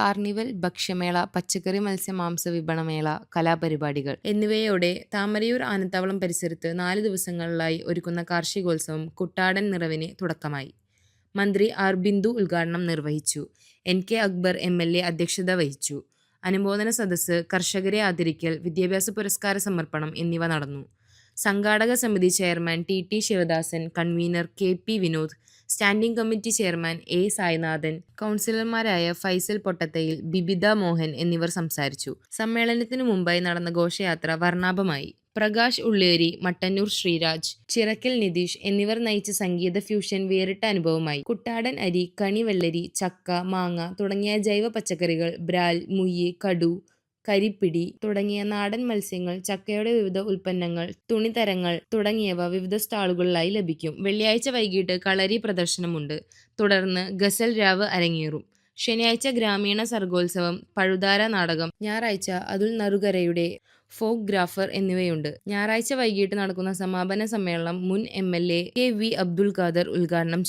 Carnival ഭക്ഷ്യമേള പച്ചക്കറി മത്സ്യ മാംസ വിപണമേള കലാപരിപാടികൾ എന്നിവയോടെ താമരയൂർ ആനത്താവളം പരിസരത്ത് നാല് ദിവസങ്ങളിലായി ഒരുക്കുന്ന കാർഷികോത്സവം കുട്ടാടൻ നിറവിന് തുടക്കമായി. മന്ത്രി ആർ ബിന്ദു ഉദ്ഘാടനം നിർവഹിച്ചു. N K Akbar M L A അധ്യക്ഷത വഹിച്ചു. അനുമോദന സദസ്സ് കർഷകരെ ആദരിക്കൽ വിദ്യാഭ്യാസ പുരസ്കാര സമർപ്പണം എന്നിവ നടന്നു. സംഘാടക സമിതി chairman T T Sivadasan convener K P Vinod standing committee chairman A Sainathan കൗൺസിലർമാരായ ഫൈസൽ പൊട്ടത്തയിൽ ബിബിത മോഹൻ എന്നിവർ സംസാരിച്ചു. സമ്മേളനത്തിനു മുമ്പായി നടന്ന ഘോഷയാത്ര വർണാഭമായി. പ്രകാശ് ഉള്ളേരി മട്ടന്നൂർ ശ്രീരാജ് ചിറക്കൽ നിതീഷ് എന്നിവർ നയിച്ച സംഗീത ഫ്യൂഷൻ വേറിട്ട അനുഭവമായി. കുട്ടാടൻ അരി കണിവെള്ളരി ചക്ക മാങ്ങ തുടങ്ങിയ ജൈവ പച്ചക്കറികൾ ബ്രാൽ മുയ്യ് കടു കരിപ്പിടി തുടങ്ങിയ നാടൻ മത്സ്യങ്ങൾ ചക്കയുടെ വിവിധ ഉൽപ്പന്നങ്ങൾ തുണിതരങ്ങൾ തുടങ്ങിയവ വിവിധ സ്റ്റാളുകളിലായി ലഭിക്കും. വെള്ളിയാഴ്ച വൈകിട്ട് കളരി പ്രദർശനമുണ്ട്. തുടർന്ന് ഗസൽ രാവ് അരങ്ങേറും. ശനിയാഴ്ച ഗ്രാമീണ സർഗോത്സവം പഴുതാര നാടകം ഞായറാഴ്ച അതുൽ നറുകരയുടെ ഫോക്ക് ഗ്രാഫർ എന്നിവയുണ്ട്. ഞായറാഴ്ച വൈകിട്ട് നടക്കുന്ന സമാപന സമ്മേളനം മുൻ M L A K V Abdul Khader ഉദ്ഘാടനം